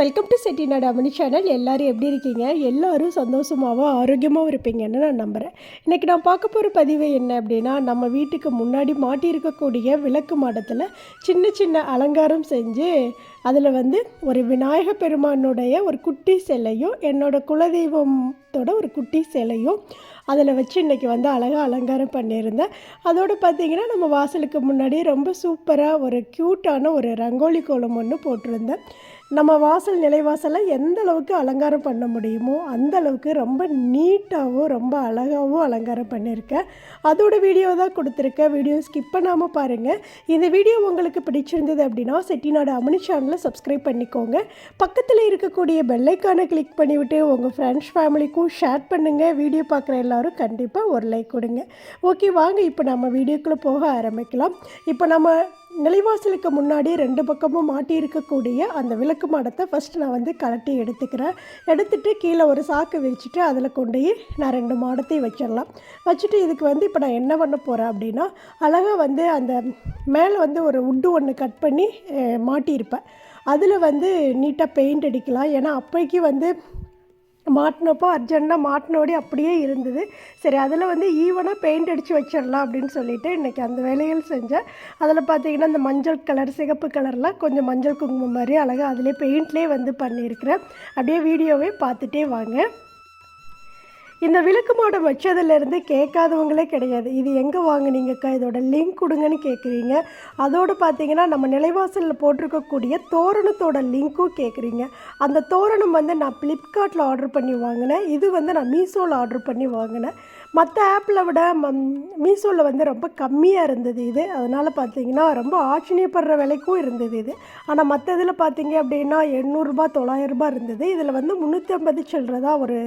Welcome to Chettinad Amani channel எல்லோரும் எப்படி இருக்கீங்க? எல்லாரும் சந்தோஷமாகவும் ஆரோக்கியமாகவும் இருப்பீங்கன்னு நான் நம்புகிறேன் இன்றைக்கி நான் பார்க்க போகிற பதிவு என்ன அப்படின்னா நம்ம வீட்டுக்கு முன்னாடி மாட்டியிருக்கக்கூடிய விளக்கு மாடத்தில் சின்ன சின்ன அலங்காரம் செஞ்சு அதில் வந்து ஒரு விநாயக பெருமானுடைய ஒரு குட்டி சிலையும் என்னோட குலதெய்வத்தோட ஒரு குட்டி சிலையும் அதில் வச்சு இன்றைக்கி வந்து அழகாக அலங்காரம் பண்ணியிருந்தேன். அதோடு பார்த்திங்கன்னா நம்ம வாசலுக்கு முன்னாடி ரொம்ப சூப்பராக ஒரு க்யூட்டான ஒரு ரங்கோலி கோலம் ஒன்று போட்டிருந்தேன். நம்ம வாசல் நிலைவாசலில் எந்த அளவுக்கு அலங்காரம் பண்ண முடியுமோ அந்த அளவுக்கு ரொம்ப நீட்டாகவும் ரொம்ப அழகாகவும் அலங்காரம் பண்ணியிருக்கேன் அதோட வீடியோ தான் கொடுத்துருக்கேன் வீடியோ ஸ்கிப் பண்ணாமல் பாருங்கள் இந்த வீடியோ உங்களுக்கு பிடிச்சிருந்தது அப்படின்னா செட்டிநாடு அமனி சேனலை சப்ஸ்கிரைப் பண்ணிக்கோங்க. பக்கத்தில் இருக்கக்கூடிய பெல்லைக்கானை கிளிக் பண்ணிவிட்டு உங்கள் ஃப்ரெண்ட்ஸ் ஃபேமிலிக்கும் ஷேர் பண்ணுங்கள் வீடியோ பார்க்குற எல்லாரும் கண்டிப்பாக ஒரு லைக் கொடுங்க. ஓகே வாங்க இப்போ நம்ம வீடியோக்குள்ளே போக ஆரம்பிக்கலாம். இப்போ நம்ம நிலைவாசலுக்கு முன்னாடி ரெண்டு பக்கமும் மாட்டி இருக்கக்கூடிய அந்த விளக்கு மாடத்தை ஃபஸ்ட்டு நான் வந்து கலட்டி எடுத்துக்கிறேன். எடுத்துகிட்டு கீழே ஒரு சாக்கு விரிச்சிட்டு அதில் கொண்டு போய் நான் ரெண்டு மாடத்தையும் வச்சிடலாம். வச்சுட்டு இதுக்கு வந்து இப்போ நான் என்ன பண்ண போகிறேன் அப்படின்னா அழகாக வந்து அந்த மேலே வந்து ஒரு உட்டு ஒன்று கட் பண்ணி மாட்டியிருப்பேன். அதில் வந்து நீட்டாக பெயிண்ட் அடிக்கலாம். ஏன்னா அப்போக்கி வந்து மாட்டினப்போ அர்ஜென்ட்டாக மாட்டினோடி அப்படியே இருந்தது. சரி அதில் வந்து ஈவனாக பெயிண்ட் அடித்து வச்சிடலாம் அப்படின்னு சொல்லிட்டு இன்றைக்கி அந்த வேலைகள் செஞ்சேன். அதில் பார்த்தீங்கன்னா இந்த மஞ்சள் கலர் சிகப்பு கலர்லாம் கொஞ்சம் மஞ்சள் குங்குமம் மாதிரி அழகாக அதிலே பெயிண்ட்லேயே வந்து பண்ணியிருக்கிறேன். அப்படியே வீடியோவே பார்த்துட்டே வாங்க. இந்த விளக்கு மாடம் வச்சதுலேருந்து கேட்காதவங்களே கிடையாது. இது எங்கே வாங்குனீங்கக்கா? இதோட லிங்க் கொடுங்கன்னு கேட்குறீங்க. அதோடு பார்த்தீங்கன்னா நம்ம நிலைவாசலில் போட்டிருக்கக்கூடிய தோரணத்தோட லிங்க்கும் கேட்குறீங்க. அந்த தோரணம் வந்து நான் ஃப்ளிப்கார்ட்டில் ஆர்டர் பண்ணி வாங்கினேன். இது வந்து நான் மீஷோவில் ஆர்டர் பண்ணி வாங்கினேன். மற்ற ஆப்பில் விட மீஷோவில் வந்து ரொம்ப கம்மியாக இருந்தது இது. அதனால் பார்த்தீங்கன்னா ரொம்ப ஆச்சரியப்படுற விலைக்கும் இருந்தது இது. ஆனால் மற்ற இதில் பார்த்தீங்க அப்படின்னா எண்ணூறுரூபா தொள்ளாயிரரூபா இருந்தது. இதில் வந்து முந்நூற்றி ஐம்பது தான் ஒரு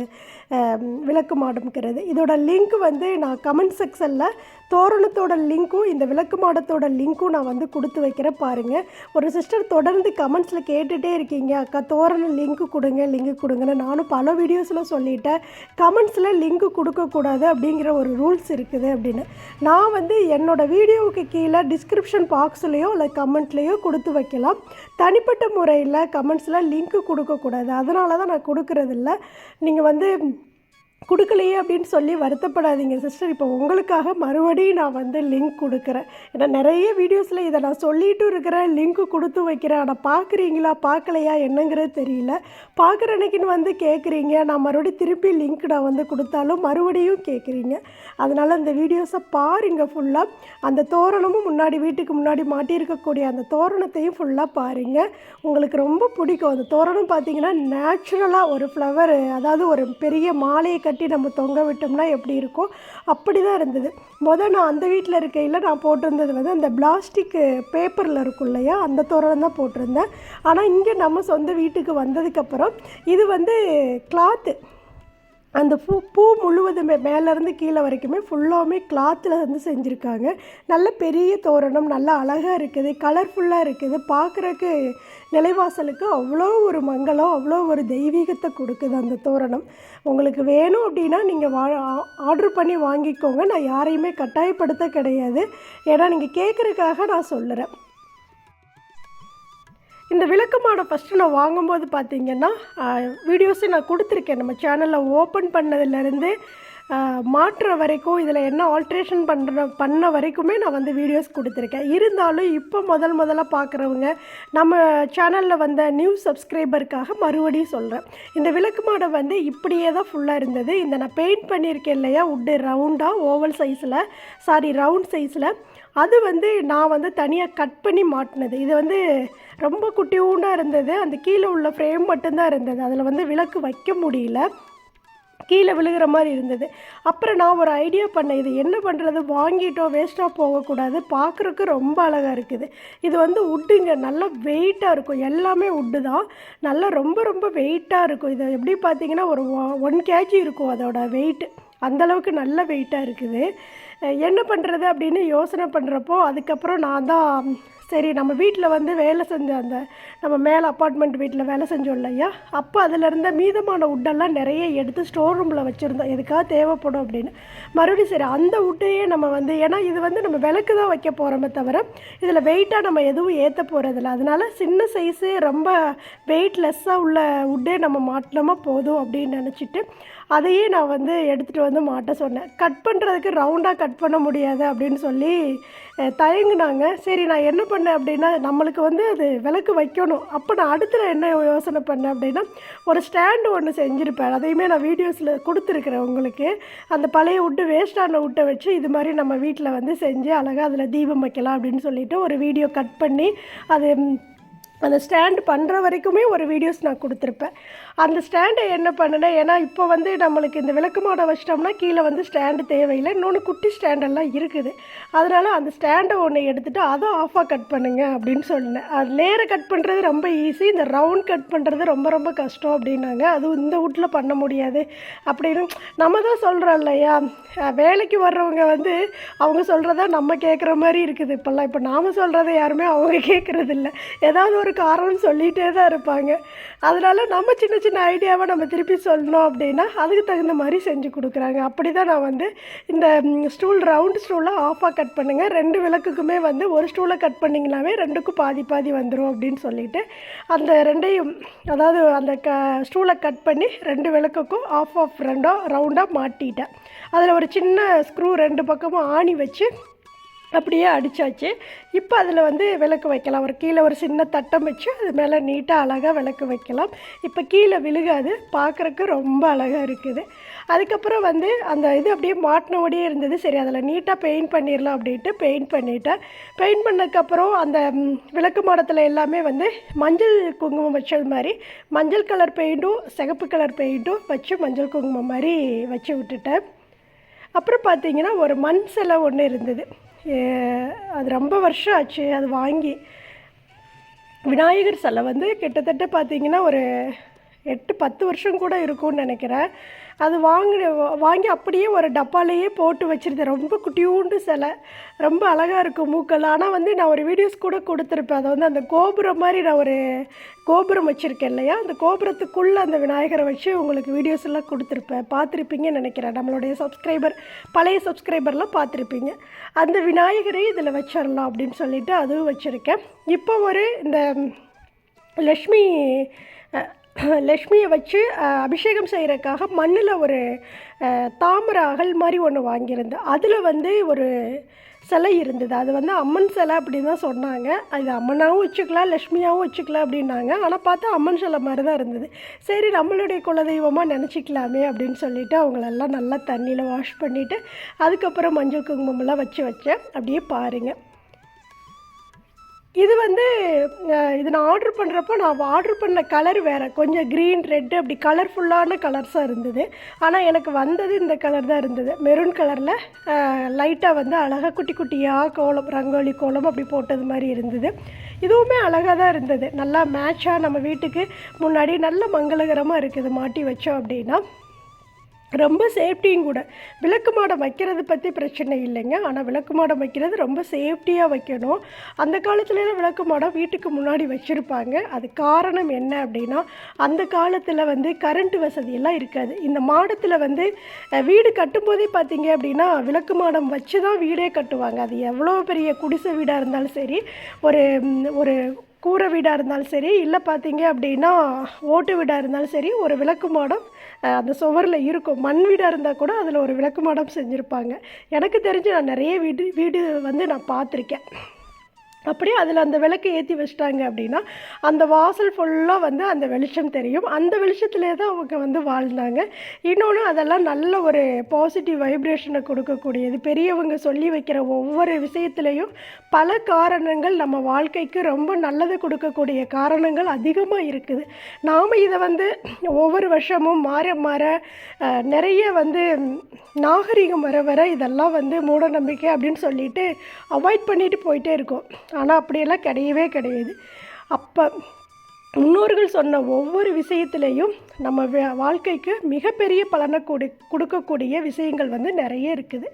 விளக்கு மாடம்ங்கிறது இதோட லிங்க் வந்து நான் கமெண்ட் செக்ஷனில் தோரணத்தோட லிங்க்கும் இந்த விளக்கு மாடத்தோட லிங்க்கும் நான் வந்து கொடுத்து வைக்கிறேன் பாருங்கள் ஒரு சிஸ்டர் தொடர்ந்து கமெண்ட்ஸில் கேட்டுகிட்டே இருக்கீங்க. அக்கா தோரண லிங்க் கொடுங்க லிங்க் கொடுங்கன்னு. நானும் பல வீடியோஸில் சொல்லிட்டேன். கமெண்ட்ஸில் லிங்க் கொடுக்கக்கூடாது அப்படிங்கிற ஒரு ரூல்ஸ் இருக்குது அப்படின்னு. நான் வந்து என்னோடய வீடியோவுக்கு கீழே டிஸ்கிரிப்ஷன் பாக்ஸ்லேயோ இல்லை கமெண்ட்லேயோ கொடுத்து வைக்கலாம். தனிப்பட்ட முறையில் கமெண்ட்ஸில் லிங்க் கொடுக்கக்கூடாது அதனால தான் நான் கொடுக்குறதில்ல. நீங்கள் வந்து கொடுக்கலையே அப்படின்னு சொல்லி வருத்தப்படாதீங்க சிஸ்டர் இப்போ உங்களுக்காக மறுபடியும் நான் வந்து லிங்க் கொடுக்குறேன். ஏன்னா நிறைய வீடியோஸில் இதை நான் சொல்லிகிட்டும் இருக்கிறேன். லிங்க் கொடுத்து வைக்கிறேன். ஆனால் பார்க்குறீங்களா பார்க்கலையா என்னங்கிறது தெரியல. பார்க்குற அன்னைக்குன்னு வந்து கேட்குறீங்க. நான் மறுபடியும் திருப்பி லிங்க் நான் வந்து கொடுத்தாலும் மறுபடியும் கேட்குறீங்க. அதனால் இந்த வீடியோஸை பாருங்கள் ஃபுல்லாக அந்த தோரணமும் முன்னாடி வீட்டுக்கு முன்னாடி மாட்டியிருக்கக்கூடிய அந்த தோரணத்தையும் ஃபுல்லாக பாருங்கள் உங்களுக்கு ரொம்ப பிடிக்கும். அந்த தோரணம் பார்த்தீங்கன்னா நேச்சுரலாக ஒரு ஃப்ளவர் அதாவது ஒரு பெரிய மாலையை கட்டி நம்ம தொங்க விட்டோம்னா எப்படி இருக்கும்? அப்படி தான் இருந்தது. மொதல் நான் அந்த வீட்டில் இருக்கையில் நான் போட்டிருந்தது வந்து அந்த பிளாஸ்டிக்கு பேப்பரில் இருக்கும் இல்லையா? அந்த தோரணம் தான் போட்டிருந்தேன். ஆனால் இங்கே நம்ம சொந்த வீட்டுக்கு வந்ததுக்கப்புறம் இது வந்து கிளாத்து அந்த பூ பூ முழுவதுமே மேலேருந்து கீழே வரைக்குமே ஃபுல்லாகவுமே கிளாத்தில் வந்து செஞ்சுருக்காங்க. நல்ல பெரிய தோரணம் நல்லா அழகாக இருக்குது கலர்ஃபுல்லாக இருக்குது. பார்க்குறக்கு நிலைவாசலுக்கு அவ்வளோ ஒரு மங்களம் அவ்வளோ ஒரு தெய்வீகத்தை கொடுக்குது அந்த தோரணம். உங்களுக்கு வேணும் அப்படின்னா நீங்கள் வா ஆர்டர் பண்ணி வாங்கிக்கோங்க. நான் யாரையுமே கட்டாயப்படுத்த கிடையாது. ஏன்னா நீங்கள் கேட்குறதுக்காக நான் சொல்லுறேன். இந்த விளக்கு மாடை ஃபஸ்ட்டு நான் வாங்கும்போது பார்த்தீங்கன்னா வீடியோஸை நான் கொடுத்துருக்கேன். நம்ம சேனலில் ஓப்பன் பண்ணதுலேருந்து மாற்றுற வரைக்கும் இதில் என்ன ஆல்ட்ரேஷன் பண்ணுற பண்ண வரைக்குமே நான் வந்து வீடியோஸ் கொடுத்துருக்கேன். இருந்தாலும் இப்போ முதல் முதல்ல பார்க்குறவங்க நம்ம சேனலில் வந்த நியூ சப்ஸ்கிரைபருக்காக மறுபடியும் சொல்கிறேன் இந்த விளக்கு மாடை வந்து இப்படியே தான் ஃபுல்லாக இருந்தது. இந்த நான் பெயிண்ட் பண்ணியிருக்கேன் இல்லையா உட்டு ரவுண்டாக ஓவல் சைஸில் சாரி ரவுண்ட் சைஸில் அது வந்து நான் வந்து தனியாக கட் பண்ணி மாட்டினது. இது வந்து ரொம்ப குட்டியூண்டாக இருந்தது. அந்த கீழே உள்ள ஃப்ரேம் மட்டும்தான் இருந்தது. அதில் வந்து விளக்கு வைக்க முடியல. கீழே விழுகிற மாதிரி இருந்தது. அப்புறம் நான் ஒரு ஐடியா பண்ணேன். இது என்ன பண்ணுறது வாங்கிட்டோம் வேஸ்ட்டாக போகக்கூடாது. பார்க்குறக்கு ரொம்ப அழகாக இருக்குது. இது வந்து உட்டுங்க நல்லா வெயிட்டாக இருக்கும். எல்லாமே உட்டு தான். நல்லா ரொம்ப ரொம்ப வெயிட்டாக இருக்கும். இது எப்படி பார்த்தீங்கன்னா ஒரு ஒன் கேஜி இருக்கும் அதோட வெயிட் அந்தளவுக்கு நல்ல வெயிட்டாக இருக்குது. என்ன பண்ணுறது அப்படின்னு யோசனை பண்ணுறப்போ அதுக்கப்புறம் நான் தான் சரி நம்ம வீட்டில் வந்து வேலை செஞ்ச அந்த நம்ம மேலே அப்பார்ட்மெண்ட் வீட்டில் வேலை செஞ்சோம் இல்லையா அப்போ அதிலிருந்த மீதமான உட்டெல்லாம் நிறைய எடுத்து ஸ்டோர் ரூமில் வச்சுருந்தோம். எதுக்காக தேவைப்படும் அப்படின்னு. மறுபடியும் சரி அந்த உட்டையே நம்ம வந்து ஏன்னா இது வந்து நம்ம விளக்கு தான் வைக்க போகிறோமே தவிர இதில் வெயிட்டாக நம்ம எதுவும் ஏற்ற போகிறதில்ல அதனால் சின்ன சைஸு ரொம்ப வெயிட்லெஸ்ஸாக உள்ள உட்டே நம்ம மாட்டினோமா போதும் அப்படின்னு நினச்சிட்டு அதையே நான் வந்து எடுத்துகிட்டு வந்து மாட்ட சொன்னேன். கட் பண்ணுறதுக்கு ரவுண்டாக கட் பண்ண முடியாது அப்படின்னு சொல்லி தயங்குனாங்க. சரி நான் என்ன பண்ணேன் அப்படின்னா நம்மளுக்கு வந்து அது விளக்கு வைக்கணும். அப்போ நான் அடுத்துல என்ன யோசனை பண்ணேன் அப்படின்னா ஒரு ஸ்டாண்டு ஒன்று செஞ்சுருப்பேன் அதையுமே நான் வீடியோஸில் கொடுத்துருக்குறேன் உங்களுக்கு. அந்த பழைய விட்டு வேஸ்டான விட்டை வச்சு இது மாதிரி நம்ம வீட்டில் வந்து செஞ்சு அழகாக அதில் தீபம் வைக்கலாம் அப்படின்னு சொல்லிவிட்டு ஒரு வீடியோ கட் பண்ணி அது அந்த ஸ்டாண்டு பண்ணுற வரைக்குமே ஒரு வீடியோஸ் நான் கொடுத்துருப்பேன். அந்த ஸ்டாண்டை என்ன பண்ணினேன் ஏன்னா இப்போ வந்து நம்மளுக்கு இந்த விளக்கு மாடை வச்சிட்டோம்னா கீழே வந்து ஸ்டாண்டு தேவையில்லை. இன்னொன்று குட்டி ஸ்டாண்டெல்லாம் இருக்குது. அதனால் அந்த ஸ்டாண்டை ஒன்று எடுத்துகிட்டு அதை ஆஃபாக கட் பண்ணுங்க அப்படின்னு சொன்னேன். அது நேராக கட் பண்ணுறது ரொம்ப ஈஸி இந்த ரவுண்ட் கட் பண்ணுறது ரொம்ப ரொம்ப கஷ்டம் அப்படின்னாங்க. அதுவும் இந்த வீட்டில் பண்ண முடியாது அப்படின்னு நம்ம தான் சொல்கிறோம் இல்லையா? வேலைக்கு வர்றவங்க வந்து அவங்க சொல்கிறத நம்ம கேட்குற மாதிரி இருக்குது. இப்போல்லாம் இப்போ நாம் சொல்கிறத யாருமே அவங்க கேட்குறதில்ல ஏதாவது ஒரு காரணம் சொல்லிகிட்டே தான் இருப்பாங்க. அதனால் நம்ம சின்ன சின்ன ஐடியாவை நம்ம திருப்பி சொல்லணும் அப்படின்னா அதுக்கு தகுந்த மாதிரி செஞ்சு கொடுக்குறாங்க. அப்படி தான் நான் வந்து இந்த ஸ்டூல் ரவுண்ட் ஸ்டூலை ஆஃபாக கட் பண்ணுங்கள் ரெண்டு விளக்குக்குமே வந்து ஒரு ஸ்டூலை கட் பண்ணிங்கனாவே ரெண்டுக்கும் பாதி பாதி வந்துடும் அப்படின்னு சொல்லிட்டு அந்த ரெண்டையும் அதாவது அந்த க ஸ்டூலை கட் பண்ணி ரெண்டு விளக்குக்கும் ஆஃப் ஆஃப் ரெண்டாக ரவுண்டாக மாட்டிட்டேன். அதில் ஒரு சின்ன ஸ்க்ரூ ரெண்டு பக்கமும் ஆணி வச்சு அப்படியே அடித்தாச்சு இப்போ அதில் வந்து விளக்கு வைக்கலாம். ஒரு கீழே ஒரு சின்ன தட்டம் வச்சு அது மேலே நீட்டாக அழகாக விளக்கு வைக்கலாம். இப்போ கீழே விழுகாது. பார்க்குறக்கு ரொம்ப அழகாக இருக்குது. அதுக்கப்புறம் வந்து அந்த இது அப்படியே மாட்டினபடியே இருந்தது. சரி அதில் நீட்டாக பெயிண்ட் பண்ணிடலாம் அப்படின்ட்டு பெயிண்ட் பண்ணிட்டேன். பெயிண்ட் பண்ணதுக்கப்புறம் அந்த விளக்கு மாடத்தில் எல்லாமே வந்து மஞ்சள் குங்குமம் வச்சது மாதிரி மஞ்சள் கலர் பெயிண்ட்டும் சிகப்பு கலர் பெயிண்ட்டும் வச்சு மஞ்சள் குங்குமம் மாதிரி வச்சு விட்டுட்டேன். அப்புறம் பார்த்தீங்கன்னா ஒரு மண் சிலை ஒன்று இருந்தது. அது ரொம்ப வருஷம் ஆச்சு அது வாங்கி. விநாயகர் சிலை வந்து கிட்டத்தட்ட பார்த்திங்கன்னா ஒரு எட்டு பத்து வருஷம் கூட இருக்கும்னு நினைக்கிறேன். அது வாங்கின வாங்கி அப்படியே ஒரு டப்பாலேயே போட்டு வச்சுருந்தேன். ரொம்ப குட்டியூண்டு சிலை. ரொம்ப அழகாக இருக்கும் மூக்கள் ஆனால் வந்து நான் ஒரு வீடியோஸ் கூட கொடுத்துருப்பேன். அதை வந்து அந்த கோபுரம் மாதிரி நான் ஒரு கோபுரம் வச்சுருக்கேன் இல்லையா? அந்த கோபுரத்துக்குள்ளே அந்த விநாயகரை வச்சு உங்களுக்கு வீடியோஸ் எல்லாம் கொடுத்துருப்பேன். பார்த்துருப்பீங்கன்னு நினைக்கிறேன். நம்மளுடைய சப்ஸ்கிரைபர் பழைய சப்ஸ்கிரைபர்லாம் பார்த்துருப்பீங்க. அந்த விநாயகரை இதில் வச்சிடலாம் அப்படின்னு சொல்லிட்டு அதுவும் வச்சுருக்கேன். இப்போ ஒரு இந்த லக்ஷ்மி லக்ஷ்மியை வச்சு அபிஷேகம் செய்கிறதுக்காக மண்ணில் ஒரு தாமரை அகல் மாதிரி ஒன்று வாங்கியிருந்தேன் அதில் வந்து ஒரு சிலை இருந்தது. அது வந்து அம்மன் சிலை அப்படின்னு தான் சொன்னாங்க. அது அம்மனாகவும் வச்சுக்கலாம் லக்ஷ்மியாகவும் வச்சுக்கலாம் அப்படின்னாங்க. ஆனால் பார்த்தா அம்மன் சிலை மாதிரி தான் இருந்தது. சரி நம்மளுடைய குலதெய்வமாக நினச்சிக்கலாமே அப்படின்னு சொல்லிட்டு அவங்களெல்லாம் நல்லா தண்ணியில் வாஷ் பண்ணிவிட்டு அதுக்கப்புறம் மஞ்சள் குங்குமம்லாம் வச்சு வச்சேன். அப்படியே பாருங்கள் இது வந்து இது நான் ஆர்டர் பண்ணுறப்போ நான் ஆர்டர் பண்ண கலர் வேறு. கொஞ்சம் க்ரீன் ரெட்டு அப்படி கலர்ஃபுல்லான கலர்ஸாக இருந்தது. ஆனால் எனக்கு வந்தது இந்த கலர் தான் இருந்தது. மெரூன் கலரில் லைட்டாக வந்து அழகாக குட்டி குட்டியாக கோலம் ரங்கோலி கோலம் அப்படி போட்டது மாதிரி இருந்தது. இதுவுமே அழகாக தான் இருந்தது. நல்லா மேட்சாக நம்ம வீட்டுக்கு முன்னாடி நல்ல மங்களகரமாக இருக்குது. மாட்டி வச்சோம் அப்படின்னா. ரொம்ப சேஃப்டியும் கூட. விளக்கு மாடம் வைக்கிறது பற்றி பிரச்சனை இல்லைங்க. ஆனால் விளக்கு மாடம் வைக்கிறது ரொம்ப சேஃப்டியாக வைக்கணும். அந்த காலத்துலலாம் விளக்கு மாடம் வீட்டுக்கு முன்னாடி வச்சுருப்பாங்க. அது காரணம் என்ன அப்படின்னா அந்த காலத்தில் வந்து கரண்ட் வசதியெல்லாம் இருக்காது. இந்த மாடத்தில் வந்து வீடு கட்டும்போதே பார்த்தீங்க அப்படின்னா விளக்கு மாடம் வச்சு தான் வீடே கட்டுவாங்க. அது எவ்வளோ பெரிய குடிசை வீடாக இருந்தாலும் சரி ஒரு ஒரு கூரை வீடாக இருந்தாலும் சரி இல்லை பார்த்தீங்க அப்படின்னா ஓட்டு வீடாக இருந்தாலும் சரி ஒரு விளக்கு மாடம் அந்த சுவரில் இருக்கும் மண் வீடாக இருந்தால் கூட அதில் ஒரு விளக்கு மாடம் செஞ்சுருப்பாங்க. எனக்கு தெரிஞ்சு நான் நிறைய வீடு வீடு வந்து நான் பார்த்துருக்கேன். அப்படியே அதில் அந்த விளக்கு ஏற்றி வச்சிட்டாங்க அப்படின்னா அந்த வாசல் ஃபுல்லாக வந்து அந்த வெளிச்சம் தெரியும். அந்த வெளிச்சத்திலே தான் அவங்க வந்து வாழ்ந்தாங்க. இன்னொன்று அதெல்லாம் நல்ல ஒரு பாசிட்டிவ் வைப்ரேஷனை கொடுக்கக்கூடியது. பெரியவங்க சொல்லி வைக்கிற ஒவ்வொரு விஷயத்துலேயும் பல காரணங்கள் நம்ம வாழ்க்கைக்கு ரொம்ப நல்லது கொடுக்கக்கூடிய காரணங்கள் அதிகமாக இருக்குது. நாம் இதை வந்து ஒவ்வொரு வருஷமும் மாற மாற நிறைய வந்து நாகரிகம் வர வர இதெல்லாம் வந்து மூட நம்பிக்கை அப்படின்னு சொல்லிட்டு அவாய்ட் பண்ணிட்டு போயிட்டே இருக்கோம். ஆனால் அப்படியெல்லாம் கிடையவே கிடையாது. அப்போ முன்னோர்கள் சொன்ன ஒவ்வொரு விஷயத்துலேயும் நம்ம வாழ்க்கைக்கு மிகப்பெரிய பலனை கொடு கொடுக்கக்கூடிய விஷயங்கள் வந்து நிறைய இருக்குது.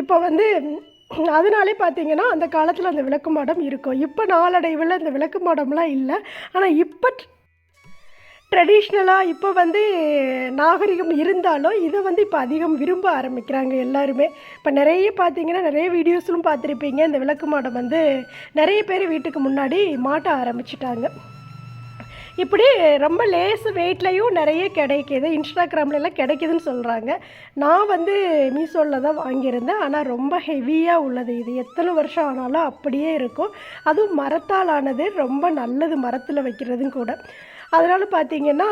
இப்போ வந்து அதனாலே பார்த்தீங்கன்னா அந்த காலத்தில் அந்த விளக்கு மாடம் இருக்கும். இப்போ நாளடைவில் இந்த விளக்கு மாடம்லாம் இல்லை. ஆனால் இப்போ ட்ரெடிஷ்னலாக இப்போ வந்து நாகரிகம் இருந்தாலும் இதை வந்து இப்போ அதிகம் விரும்ப ஆரம்பிக்கிறாங்க எல்லாருமே. இப்போ நிறைய பார்த்தீங்கன்னா நிறைய வீடியோஸ்லும் பார்த்துருப்பீங்க இந்த விளக்கு மாடம் வந்து நிறைய பேர் வீட்டுக்கு முன்னாடி மாட்ட ஆரம்பிச்சிட்டாங்க. இப்படி ரொம்ப லேஸ் வெயிட்லேயும் நிறைய கிடைக்கிது. இன்ஸ்டாகிராம்லலாம் கிடைக்குதுன்னு சொல்கிறாங்க நான் வந்து மீஷோவில் தான் வாங்கியிருந்தேன். ஆனால் ரொம்ப ஹெவியாக உள்ளது இது. எத்தனை வருஷம் ஆனாலும் அப்படியே இருக்கும். அதுவும் மரத்தால் ஆனது. ரொம்ப நல்லது மரத்தில் வைக்கிறதும் கூட. அதனால் பார்த்தீங்கன்னா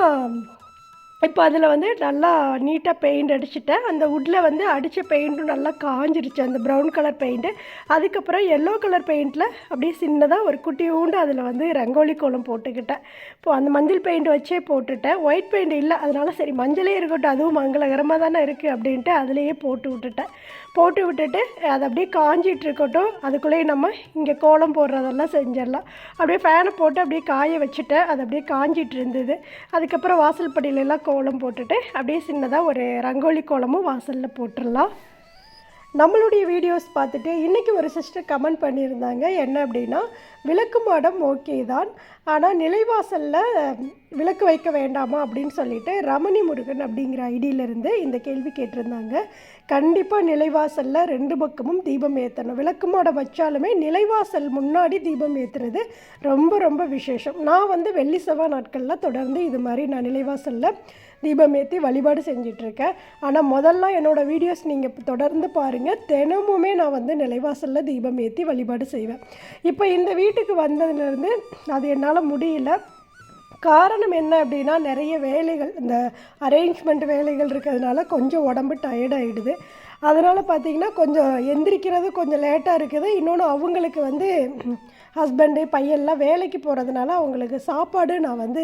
இப்போ அதில் வந்து நல்லா நீட்டாக பெயிண்ட் அடிச்சிட்டேன். அந்த உட்டில் வந்து அடித்த பெயிண்ட்டும் நல்லா காஞ்சிருச்சு. அந்த ப்ரௌன் கலர் பெயிண்ட்டு அதுக்கப்புறம் எல்லோ கலர் பெயிண்டில் அப்படியே சின்னதாக ஒரு குட்டியூண்டு அதில் வந்து ரங்கோலி கோலம் போட்டுக்கிட்டேன். இப்போ அந்த மஞ்சள் பெயிண்ட் வச்சே போட்டுட்டேன். ஒயிட் பெயிண்ட் இல்லை. அதனால சரி மஞ்சளே இருக்கட்டும். அதுவும் மங்களகரமாக தானே இருக்குது அப்படின்ட்டு அதுலேயே போட்டு விட்டுட்டேன். போட்டு விட்டுட்டு அது அப்படியே காஞ்சிட்டு இருக்கட்டும் அதுக்குள்ளேயே நம்ம இங்கே கோலம் போடுறதெல்லாம் செஞ்சிடலாம். அப்படியே ஃபேனை போட்டு அப்படியே காய வச்சுட்டேன் அது அப்படியே காஞ்சிட்டு இருந்தது அதுக்கப்புறம் வாசல் படியிலெல்லாம் கோலம் போட்டுட்டு அப்படியே சின்னதாக ஒரு ரங்கோலி கோலமும் வாசலில் போட்டுடலாம். நம்மளுடைய வீடியோஸ் பார்த்துட்டு இன்றைக்கி ஒரு சிஸ்டர் கமெண்ட் பண்ணியிருந்தாங்க. என்ன அப்படின்னா விளக்கு மாடம் ஓகே தான். ஆனால் நிலைவாசலில் விளக்கு வைக்க வேண்டாமா? அப்படின்னு சொல்லிட்டு ரமணி முருகன் அப்படிங்கிற ஐடியிலேருந்து இந்த கேள்வி கேட்டிருந்தாங்க. கண்டிப்பாக நிலைவாசலில் ரெண்டு பக்கமும் தீபம் ஏற்றணும் விளக்கு மாடம் வச்சாலுமே நிலைவாசல் முன்னாடி தீபம் ஏற்றுறது ரொம்ப ரொம்ப விசேஷம். நான் வந்து வெள்ளி செவ்வாய் நாட்களில் தொடர்ந்து இது மாதிரி நான் நிலைவாசலில் தீபம் ஏற்றி வழிபாடு செஞ்சிட்ருக்கேன். ஆனால் முதல்ல என்னோடய வீடியோஸ் நீங்கள் தொடர்ந்து பாருங்கள் தினமுமே நான் வந்து நிலைவாசலில் தீபம் ஏற்றி வழிபாடு செய்வேன். இப்போ இந்த வீட்டுக்கு வந்ததுலேருந்து அது என்னால் முடியல. காரணம் என்ன அப்படின்னா நிறைய வேலைகள் இந்த அரேஞ்ச்மெண்ட் வேலைகள் இருக்கிறதுனால கொஞ்சம் உடம்பு டயர்டாகிடுது அதனால் பார்த்திங்கன்னா கொஞ்சம் எந்திரிக்கிறது கொஞ்சம் லேட்டாக இருக்குது. இன்னொன்று அவங்களுக்கு வந்து ஹஸ்பண்டு பையன்லாம் வேலைக்கு போகிறதுனால அவங்களுக்கு சாப்பாடு நான் வந்து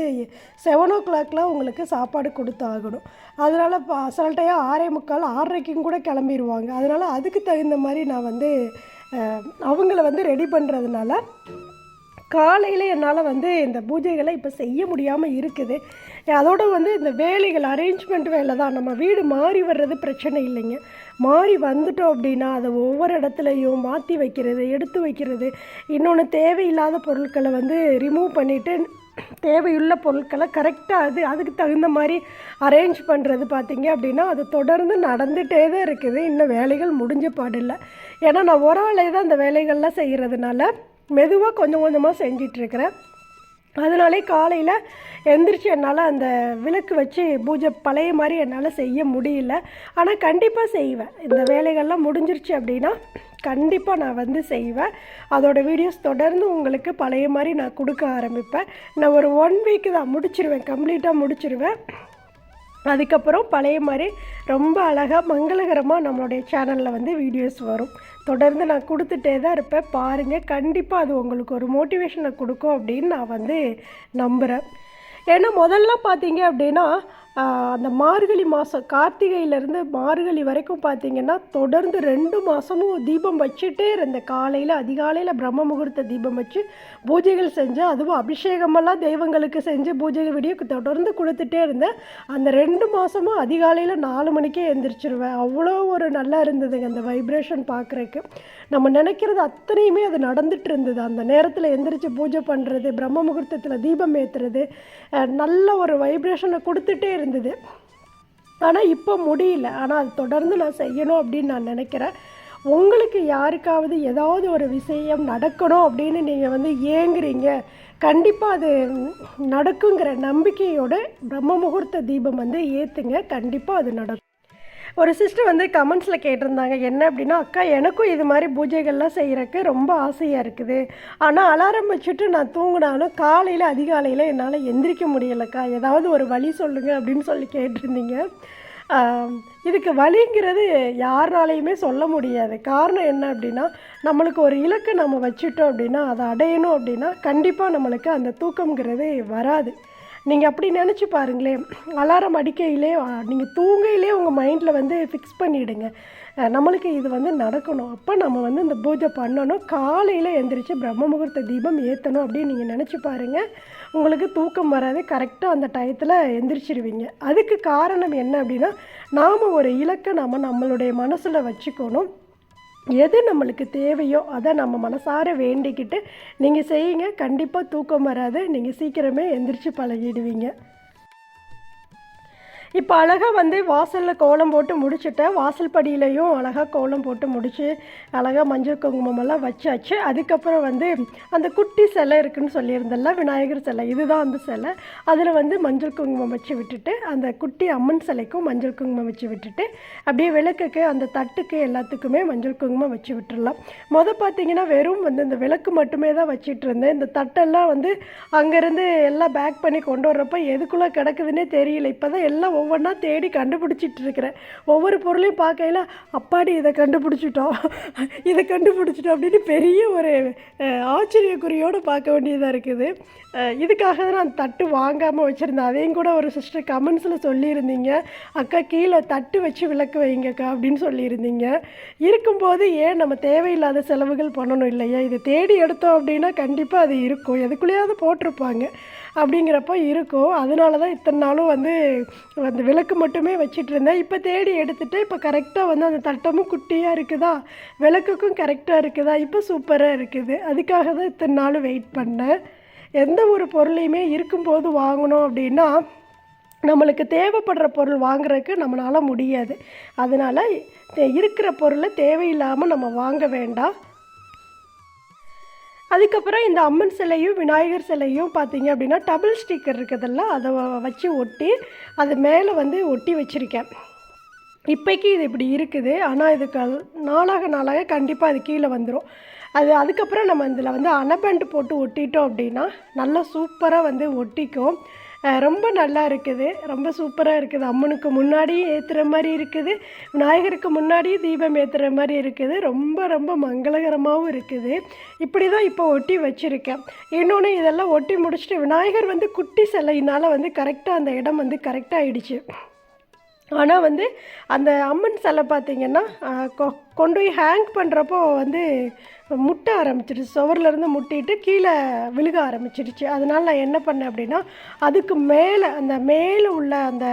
செவன் ஓ கிளாக்லாம் அவங்களுக்கு சாப்பாடு கொடுத்தாகணும். அதனால் இப்போ அசால்ட்டையாக ஆறே முக்கால் ஆறரைக்கும் கூட கிளம்பிடுவாங்க அதனால் அதுக்கு தகுந்த மாதிரி நான் வந்து அவங்கள வந்து ரெடி பண்ணுறதுனால காலையில் என்னால் வந்து இந்த பூஜைகளை இப்போ செய்ய முடியாமல் இருக்குது. அதோடு வந்து இந்த வேலைகள் அரேஞ்ச்மெண்ட் வேலை தான். நம்ம வீடு மாறி வர்றது பிரச்சனை இல்லைங்க. மாறி வந்துட்டோம் அப்படின்னா அதை ஒவ்வொரு இடத்துலையும் மாற்றி வைக்கிறது எடுத்து வைக்கிறது. இன்னொன்று தேவையில்லாத பொருட்களை வந்து ரிமூவ் பண்ணிவிட்டு தேவையுள்ள பொருட்களை கரெக்டாக அது அதுக்கு தகுந்த மாதிரி அரேஞ்ச் பண்ணுறது பார்த்தீங்க அப்படின்னா அது தொடர்ந்து நடந்துகிட்டே தான் இருக்குது. இன்னும் வேலைகள் முடிஞ்ச பாடில்லை. ஏன்னா நான் ஒரு ஆளே தான் அந்த வேலைகள்லாம் செய்கிறதுனால மெதுவாக கொஞ்சம் கொஞ்சமாக செஞ்சிட்ருக்கிறேன் அதனாலே காலையில் எந்திரிச்சு என்னால் அந்த விளக்கு வச்சு பூஜை பழைய மாதிரி என்னால் செய்ய முடியல. ஆனால் கண்டிப்பாக செய்வேன். இந்த வேலைகள்லாம் முடிஞ்சிருச்சு அப்படின்னா கண்டிப்பாக நான் வந்து செய்வேன். அதோட வீடியோஸ் தொடர்ந்து உங்களுக்கு பழைய மாதிரி நான் கொடுக்க ஆரம்பிப்பேன். நான் ஒரு ஒன் வீக்கு தான் முடிச்சிருவேன். கம்ப்ளீட்டாக முடிச்சிருவேன். அதுக்கப்புறம் பழைய மாதிரி ரொம்ப அழகாக மங்களகரமாக நம்மளுடைய சேனலில் வந்து வீடியோஸ் வரும். தொடர்ந்து நான் கொடுத்துட்டே தான் இருப்பேன். பாருங்கள் கண்டிப்பாக அது உங்களுக்கு ஒரு மோட்டிவேஷனை கொடுக்கும் அப்படின்னு நான் வந்து நம்புகிறேன் ஏன்னா முதல்ல பார்த்தீங்க அப்படின்னா அந்த மார்கழி மாதம் கார்த்திகையிலேருந்து மார்கழி வரைக்கும் பார்த்தீங்கன்னா தொடர்ந்து ரெண்டு மாதமும் தீபம் வச்சுட்டே இருந்தேன் காலையில் அதிகாலையில் பிரம்ம முகூர்த்த தீபம் வச்சு பூஜைகள் செஞ்சு அதுவும் அபிஷேகமெல்லாம் தெய்வங்களுக்கு செஞ்சு பூஜைகள் வீடியோ தொடர்ந்து கொடுத்துட்டே இருந்தேன். அந்த ரெண்டு மாதமும் அதிகாலையில் நாலு மணிக்கே எழுந்திரிச்சிருவேன் அவ்வளோ ஒரு நல்லா இருந்ததுங்க அந்த வைப்ரேஷன் பார்க்குறக்கு நம்ம நினைக்கிறது அத்தனையுமே அது நடந்துட்டு இருந்தது. அந்த நேரத்தில் எந்திரிச்சு பூஜை பண்ணுறது பிரம்ம முகூர்த்தத்தில் தீபம் ஏற்றுறது நல்ல ஒரு வைப்ரேஷனை கொடுத்துட்டே இருந்தது. ஆனால் இப்போ முடியல. ஆனால் அது தொடர்ந்து நான் செய்யணும் அப்படின்னு நான் நினைக்கிறேன். உங்களுக்கு யாருக்காவது ஏதாவது ஒரு விஷயம் நடக்கணும் அப்படின்னு நீங்கள் வந்து ஏங்குறீங்க கண்டிப்பாக அது நடக்குங்கிற நம்பிக்கையோடு பிரம்ம முகூர்த்த தீபம் வந்து ஏற்றுங்க கண்டிப்பாக அது நடக்கும். ஒரு சிஸ்டர் வந்து கமெண்ட்ஸில் கேட்டிருந்தாங்க என்ன அப்படின்னா அக்கா எனக்கும் இது மாதிரி பூஜைகள்லாம் செய்கிறக்கு ரொம்ப ஆசையாக இருக்குது. ஆனால் அலாரம் வச்சுட்டு நான் தூங்கினாலும் காலையில் அதிகாலையில் என்னால் எந்திரிக்க முடியலக்கா. ஏதாவது ஒரு வழி சொல்லுங்க அப்படின்னு சொல்லி கேட்டிருந்தீங்க. இதுக்கு வழிங்கிறது யாராலையுமே சொல்ல முடியாது. காரணம் என்ன அப்படின்னா நம்மளுக்கு ஒரு இலக்கை நம்ம வச்சுட்டோம் அப்படின்னா அதை அடையணும் அப்படின்னா கண்டிப்பாக நம்மளுக்கு அந்த தூக்கம்ங்கிறது வராது. நீங்கள் அப்படி நினச்சி பாருங்களேன். அலாரம் அடிக்கையிலே நீங்கள் தூங்கையிலே உங்கள் மைண்டில் வந்து ஃபிக்ஸ் பண்ணிவிடுங்க நம்மளுக்கு இது வந்து நடக்கணும். அப்போ நம்ம வந்து இந்த பூஜை பண்ணணும். காலையில் எந்திரிச்சு பிரம்ம முகூர்த்த தீபம் ஏற்றணும் அப்படின்னு நீங்கள் நினச்சி பாருங்கள் உங்களுக்கு தூக்கம் வராது. கரெக்டாக அந்த டயத்தில் எந்திரிச்சிருவீங்க. அதுக்கு காரணம் என்ன அப்படின்னா நாம் ஒரு இலக்கை நாம் நம்மளுடைய மனசில் வச்சுக்கணும். எது நம்மளுக்கு தேவையோ அதை நம்ம மனசார வேண்டிக்கிட்டு நீங்கள் செய்யுங்க. கண்டிப்பாக தூக்கம் வராது. நீங்கள் சீக்கிரமே எந்திரிச்சு பழகிடுவீங்க. இப்போ அழகாக வந்து வாசலில் கோலம் போட்டு முடிச்சுட்டேன் வாசல் படியிலையும் அழகாக கோலம் போட்டு முடித்து அழகாக மஞ்சள் குங்குமமெல்லாம் வச்சாச்சு. அதுக்கப்புறம் வந்து அந்த குட்டி சிலை இருக்குதுன்னு சொல்லியிருந்தல விநாயகர் சிலை. இதுதான் அந்த சிலை. அதில் வந்து மஞ்சள் குங்குமம் வச்சு விட்டுட்டு அந்த குட்டி அம்மன் சிலைக்கும் மஞ்சள் குங்குமம் வச்சு விட்டுட்டு அப்படியே விளக்குக்கு அந்த தட்டுக்கு எல்லாத்துக்குமே மஞ்சள் குங்குமம் வச்சு விட்டுடலாம். மொதல் பார்த்தீங்கன்னா வெறும் வந்து இந்த விளக்கு மட்டுமே தான் வச்சிட்டு இருந்தேன். இந்த தட்டெல்லாம் வந்து அங்கேருந்து எல்லாம் பேக் பண்ணி கொண்டு வர்றப்போ எதுக்குள்ளே கிடக்குதுன்னே தெரியல. இப்போ தான் எல்லாம் ஒவ்வொன்றா தேடி கண்டுபிடிச்சிட்டு இருக்கிறேன் ஒவ்வொரு பொருளையும் பார்க்கையில அப்பாடி இதை கண்டுபிடிச்சிட்டோம். இதை கண்டுபிடிச்சிட்டோம் அப்படின்னு பெரிய ஒரு ஆச்சரியக்குறியோடு பார்க்க வேண்டியதாக இருக்குது. இதுக்காக தான் நான் தட்டு வாங்காமல் வச்சுருந்தேன். அதையும் கூட ஒரு சிஸ்டர் கமெண்ட்ஸில் சொல்லியிருந்தீங்க. அக்கா கீழே தட்டு வச்சு விளக்கு வைங்கக்கா அப்படின்னு சொல்லியிருந்தீங்க. இருக்கும்போது ஏன் நம்ம தேவையில்லாத செலவுகள் பண்ணணும் இல்லையா? இதை தேடி எடுத்தோம் அப்படின்னா கண்டிப்பாக அது இருக்கும். எதுக்குள்ளேயாவது போட்டிருப்பாங்க. அப்படிங்கிறப்ப இருக்கும். அதனால தான் இத்தனை நாளும் வந்து அந்த விளக்கு மட்டுமே வச்சிட்டு இருந்தேன் இப்போ தேடி எடுத்துகிட்டு இப்போ கரெக்டாக வந்து அந்த தட்டமும் குட்டியாக இருக்குதா? விளக்குக்கும் கரெக்டாக இருக்குதா? இப்போ சூப்பராக இருக்குது. அதுக்காக தான் இத்தனை நாளும் வெயிட் பண்ணேன். எந்த ஒரு பொருளையுமே இருக்கும்போது வாங்கணும் அப்படின்னா நம்மளுக்கு தேவைப்படுற பொருள் வாங்குறதுக்கு நம்மளால் முடியாது. அதனால் தே- இருக்கிற பொருளை தேவையில்லாமல் நம்ம வாங்க வேண்டாம். அதுக்கப்புறம் இந்த அம்மன் சிலையும் விநாயகர் சிலையும் பார்த்தீங்க அப்படின்னா டபுள் ஸ்டிக்கர் இருக்கிறதெல்லாம் அதை வச்சு ஒட்டி அது மேலே வந்து ஒட்டி வச்சுருக்கேன். இப்போக்கி இது இப்படி இருக்குது. ஆனால் இதுக்கு நாளாக நாளாக கண்டிப்பாக அது கீழே வந்துடும் அது அதுக்கப்புறம் நம்ம இதில் வந்து அனபண்ட் போட்டு ஒட்டிட்டோம் அப்படின்னா நல்லா சூப்பராக வந்து ஒட்டிக்கும். ரொம்ப நல்லா இருக்குது. ரொம்ப சூப்பராக இருக்குது. அம்மனுக்கு முன்னாடியும் ஏற்றுற மாதிரி இருக்குது. விநாயகருக்கு முன்னாடியும் தீபம் ஏற்றுற மாதிரி இருக்குது. ரொம்ப ரொம்ப மங்களகரமாகவும் இருக்குது. இப்படி தான் இப்போ ஒட்டி வச்சுருக்கேன். இன்னொன்று இதெல்லாம் ஒட்டி முடிச்சுட்டு விநாயகர் வந்து குட்டி சிலையினால் வந்து கரெக்டாக அந்த இடம் வந்து கரெக்டாக ஆயிடுச்சு. ஆனால் வந்து அந்த அம்மன் சிலை பார்த்திங்கன்னா கொண்டு போய் ஹேங் பண்ணுறப்போ வந்து முட்ட ஆரம்பிச்சிருச்சு சுவர்லேருந்து முட்டிட்டு கீழே விழுக ஆரம்பிச்சிருச்சு அதனால் நான் என்ன பண்ணேன் அப்படின்னா அதுக்கு மேலே அந்த மேலே உள்ள அந்த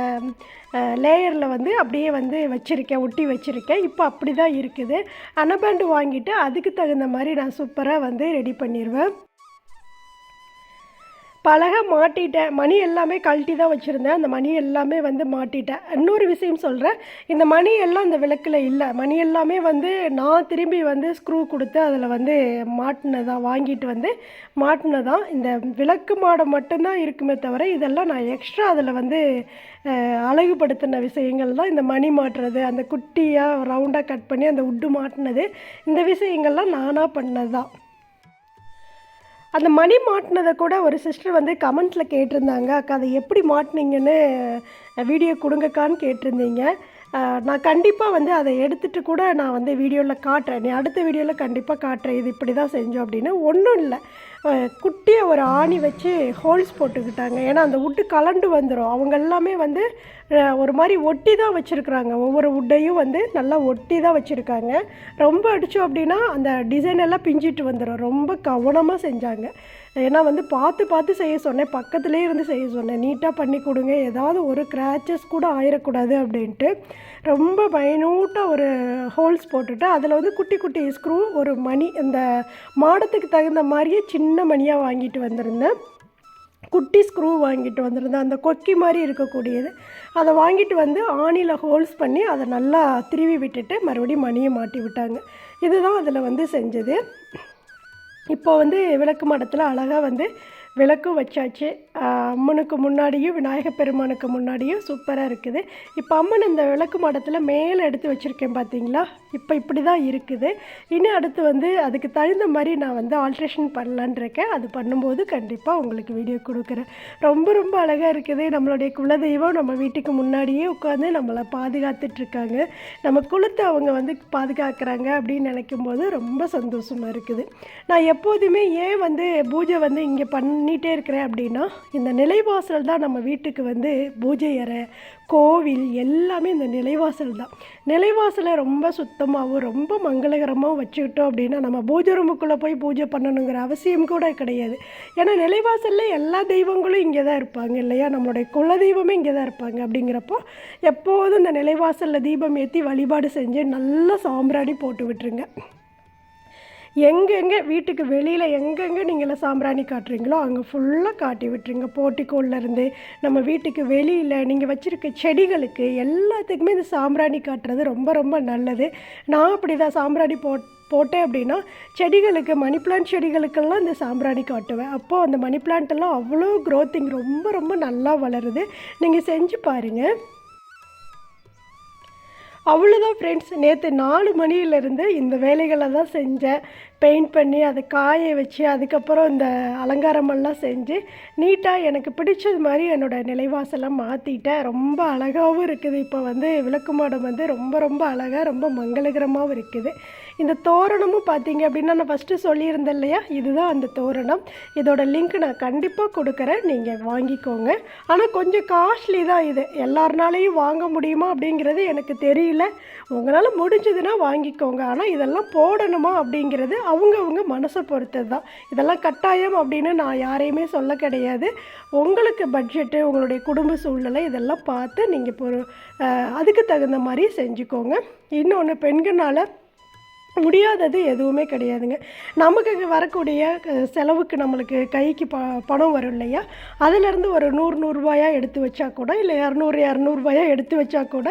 லேயரில் வந்து அப்படியே வந்து வச்சுருக்கேன் ஒட்டி வச்சுருக்கேன். இப்போ அப்படி தான் இருக்குது. அனபேண்டு வாங்கிட்டு அதுக்கு தகுந்த மாதிரி நான் சூப்பராக வந்து ரெடி பண்ணிடுவேன் பழக மாட்டிட்டேன். மணி எல்லாமே கழட்டி தான் வச்சுருந்தேன். அந்த மணி எல்லாமே வந்து மாட்டிட்டேன். இன்னொரு விஷயம் சொல்கிறேன் இந்த மணி எல்லாம் அந்த விளக்கில் இல்லை. மணி எல்லாமே வந்து நான் திரும்பி வந்து ஸ்க்ரூ கொடுத்து அதில் வந்து மாட்டினதான் வாங்கிட்டு வந்து மாட்டினதான் இந்த விளக்கு மாடம் மட்டும்தான் இருக்குமே தவிர இதெல்லாம் நான் எக்ஸ்ட்ரா அதில் வந்து அழகுபடுத்தின விஷயங்கள் தான். இந்த மணி மாட்டுறது அந்த குட்டியாக ரவுண்டாக கட் பண்ணி அந்த உட்டு மாட்டினது இந்த விஷயங்கள்லாம் நானாக பண்ணது தான் அந்த மணி மாட்டினதை கூட ஒரு சிஸ்டர் வந்து கமெண்ட்ஸில் கேட்டிருந்தாங்க அக்கா அதை எப்படி மாட்டினீங்கன்னு வீடியோ கொடுங்கக்கான்னு கேட்டிருந்தீங்க. நான் கண்டிப்பாக வந்து அதை எடுத்துகிட்டு கூட நான் வந்து வீடியோவில் காட்டுறேன். நீ அடுத்த வீடியோவில் கண்டிப்பாக காட்டுறேன். இது இப்படி தான் செஞ்சோம் அப்படின்னு. ஒன்றும் இல்லை. குட்டியாக ஒரு ஆணி வச்சு ஹோல்ஸ் போட்டுக்கிட்டாங்க. ஏன்னா அந்த உட்டு கலண்டு வந்துடும் அவங்க எல்லாமே வந்து ஒரு மாதிரி ஒட்டி தான் வச்சுருக்குறாங்க. ஒவ்வொரு உட்டையும் வந்து நல்லா ஒட்டி தான் வச்சுருக்காங்க. ரொம்ப அடித்தோம் அப்படின்னா அந்த டிசைன் எல்லாம் பிஞ்சிட்டு வந்துடும் ரொம்ப கவனமாக செஞ்சாங்க. ஏன்னா வந்து பார்த்து பார்த்து செய்ய சொன்னேன். பக்கத்துலேயே இருந்து செய்ய சொன்னேன். நீட்டாக பண்ணி கொடுங்க. ஏதாவது ஒரு கிராச்சஸ் கூட ஆயிடக்கூடாது அப்படின்ட்டு ரொம்ப மைனூட்டாக ஒரு ஹோல்ஸ் போட்டுட்டு அதில் வந்து குட்டி குட்டி ஸ்க்ரூ ஒரு மணி அந்த மாடத்துக்கு தகுந்த மாதிரியே சின்ன மணியாக வாங்கிட்டு வந்திருந்தேன். குட்டி ஸ்க்ரூ வாங்கிட்டு வந்திருந்தேன். அந்த கொக்கி மாதிரி இருக்கக்கூடியது. அதை வாங்கிட்டு வந்து ஆணியில் ஹோல்ஸ் பண்ணி அதை நல்லா திருவி விட்டுட்டு மறுபடியும் மணியை மாட்டி விட்டாங்க. இதுதான் அதில் வந்து செஞ்சது. இப்போ வந்து விளக்கு மடத்தில் அழகாக வந்து விளக்கும் வச்சாச்சு. அம்மனுக்கு முன்னாடியும் விநாயகர் பெருமானுக்கு முன்னாடியும் சூப்பராக இருக்குது. இப்போ அம்மன் இந்த விளக்கு மடத்தில் மேலே எடுத்து வச்சுருக்கேன் பார்த்தீங்களா இப்போ இப்படி தான் இருக்குது. இன்னும் அடுத்து வந்து அதுக்கு தகுந்த மாதிரி நான் வந்து ஆல்ட்ரேஷன் பண்ணலான் இருக்கேன். அது பண்ணும்போது கண்டிப்பாக உங்களுக்கு வீடியோ கொடுக்குறேன். ரொம்ப ரொம்ப அழகாக இருக்குது. நம்மளுடைய குலதெய்வம் நம்ம வீட்டுக்கு முன்னாடியே உட்காந்து நம்மளை பாதுகாத்துட்ருக்காங்க நம்ம குலத்தை அவங்க வந்து பாதுகாக்கிறாங்க அப்படின்னு நினைக்கும் போது ரொம்ப சந்தோஷமாக இருக்குது. நான் எப்போதுமே ஏன் வந்து பூஜை வந்து இங்கே பண்ணிகிட்டே இருக்கிறேன் அப்படின்னா இந்த நிலைவாசல் தான் நம்ம வீட்டுக்கு வந்து பூஜை அறை கோவில் எல்லாமே இந்த நிலைவாசல் தான். நிலைவாசலை ரொம்ப சுத்தமாகவும் ரொம்ப மங்களகரமாகவும் வச்சுக்கிட்டோம் அப்படின்னா நம்ம பூஜை ரூமுக்குள்ளே போய் பூஜை பண்ணணுங்கிற அவசியம் கூட கிடையாது. ஏன்னா நிலைவாசலில் எல்லா தெய்வங்களும் இங்கே தான் இருப்பாங்க இல்லையா? நம்மளுடைய குலதெய்வமே இங்கே தான் இருப்பாங்க அப்படிங்கிறப்போ எப்போதும் இந்த நிலைவாசலில் தீபம் ஏற்றி வழிபாடு செஞ்சு நல்லா சாம்பிராணி போட்டு விட்டுருங்க. எங்கெங்கே வீட்டுக்கு வெளியில் எங்கெங்கே நீங்கள் சாம்பிராணி காட்டுறீங்களோ அங்கே ஃபுல்லாக காட்டி விட்டுருங்க. போட்டிக்கோல்லேருந்து நம்ம வீட்டுக்கு வெளியில் நீங்கள் வச்சுருக்க செடிகளுக்கு எல்லாத்துக்குமே இந்த சாம்பிராணி காட்டுறது ரொம்ப ரொம்ப நல்லது. நான் அப்படி தான் சாம்பிராணி போட் போட்டேன் அப்படின்னா செடிகளுக்கு மணி பிளான்ட் செடிகளுக்கெல்லாம் இந்த சாம்பிராணி காட்டுவேன். அப்போது அந்த மணி பிளான்ட்டெல்லாம் அவ்வளோ க்ரோத்திங் ரொம்ப ரொம்ப நல்லா வளருது. நீங்கள் செஞ்சு பாருங்கள் அவ்வளோதான் ஃப்ரெண்ட்ஸ் நேற்று நாலு மணியிலேருந்து இந்த வேலைகளை தான் செஞ்சேன். பெயிண்ட் பண்ணி அதை காய வச்சு அதுக்கப்புறம் இந்த அலங்காரமெல்லாம் செஞ்சு நீட்டாக எனக்கு பிடிச்சது மாதிரி என்னோடய நிலைவாசலாம் மாற்றிட்டேன் ரொம்ப அழகாகவும் இருக்குது. இப்போ வந்து விளக்கு மாடம் வந்து ரொம்ப ரொம்ப அழகாக ரொம்ப மங்களகரமாகவும் இருக்குது. இந்த தோரணமும் பார்த்தீங்க அப்படின்னா நான் ஃபஸ்ட்டு சொல்லியிருந்தேன் இல்லையா? இதுதான் அந்த தோரணம். இதோட லிங்க் நான் கண்டிப்பாக கொடுக்குறேன். நீங்கள் வாங்கிக்கோங்க. ஆனால் கொஞ்சம் காஸ்ட்லி தான் இது. எல்லாருனாலையும் வாங்க முடியுமா அப்படிங்கிறது எனக்கு தெரியல. உங்களால் முடிஞ்சதுன்னா வாங்கிக்கோங்க. ஆனால் இதெல்லாம் போடணுமா அப்படிங்கிறது அவங்கவுங்க மனசை பொறுத்தது தான். இதெல்லாம் கட்டாயம் அப்படின்னு நான் யாரையுமே சொல்ல கிடையாது. உங்களுக்கு பட்ஜெட்டு உங்களுடைய குடும்ப சூழ்நிலை இதெல்லாம் பார்த்து நீங்கள் இப்போ அதுக்கு தகுந்த மாதிரி செஞ்சுக்கோங்க. இன்னொன்று பெண்களால் முடியாதது எதுவுமே கிடையாதுங்க. நமக்கு வரக்கூடிய செலவுக்கு நம்மளுக்கு கைக்கு ப பணம் வரும் இல்லையா? அதிலேருந்து ஒரு நூறு நூறுரூவாயா எடுத்து வச்சா கூட இல்லை இரநூறு இரநூறுபாயா எடுத்து வச்சா கூட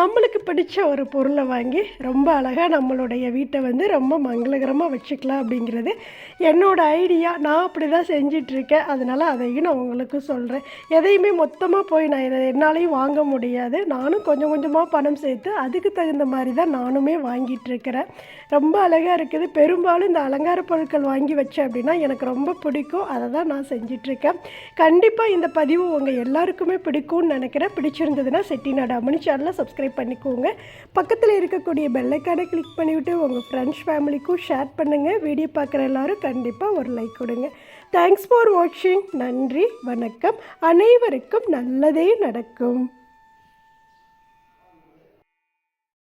நம்மளுக்கு பிடிச்ச ஒரு பொருளை வாங்கி ரொம்ப அழகாக நம்மளுடைய வீட்டை வந்து ரொம்ப மங்களகரமாக வச்சுக்கலாம் அப்படிங்கிறது என்னோடய ஐடியா. நான் அப்படி தான் செஞ்சிட்ருக்கேன். அதனால் அதையும் நான் உங்களுக்கு சொல்கிறேன் எதையுமே மொத்தமாக போய் நான் இதை என்னாலையும் வாங்க முடியாது. நானும் கொஞ்சம் கொஞ்சமாக பணம் சேர்த்து அதுக்கு தகுந்த மாதிரி தான் நானுமே வாங்கிட்டுருக்கிறேன் ரொம்ப அழகாக இருக்குது. பெரும்பாலும் இந்த அலங்கார பொருட்கள் வாங்கி வச்சேன் அப்படின்னா எனக்கு ரொம்ப பிடிக்கும். அதை தான் நான் செஞ்சிட்ருக்கேன். கண்டிப்பாக இந்த பதிவு உங்கள் எல்லாருக்குமே பிடிக்கும்னு நினைக்கிறேன். பிடிச்சிருந்ததுன்னா செட்டிநாடு அம்மனி சேனலை சப்ஸ்கிரைப் பண்ணிக்கோங்க. பக்கத்தில் இருக்கக்கூடிய பெல்லைக்கானை கிளிக் பண்ணிவிட்டு உங்கள் ஃப்ரெண்ட்ஸ் ஃபேமிலிக்கும் ஷேர் பண்ணுங்கள் வீடியோ பார்க்குற எல்லாரும் கண்டிப்பாக ஒரு லைக் கொடுங்க. தேங்க்ஸ் ஃபார் வாட்சிங் நன்றி வணக்கம். அனைவருக்கும் நல்லதே நடக்கும்.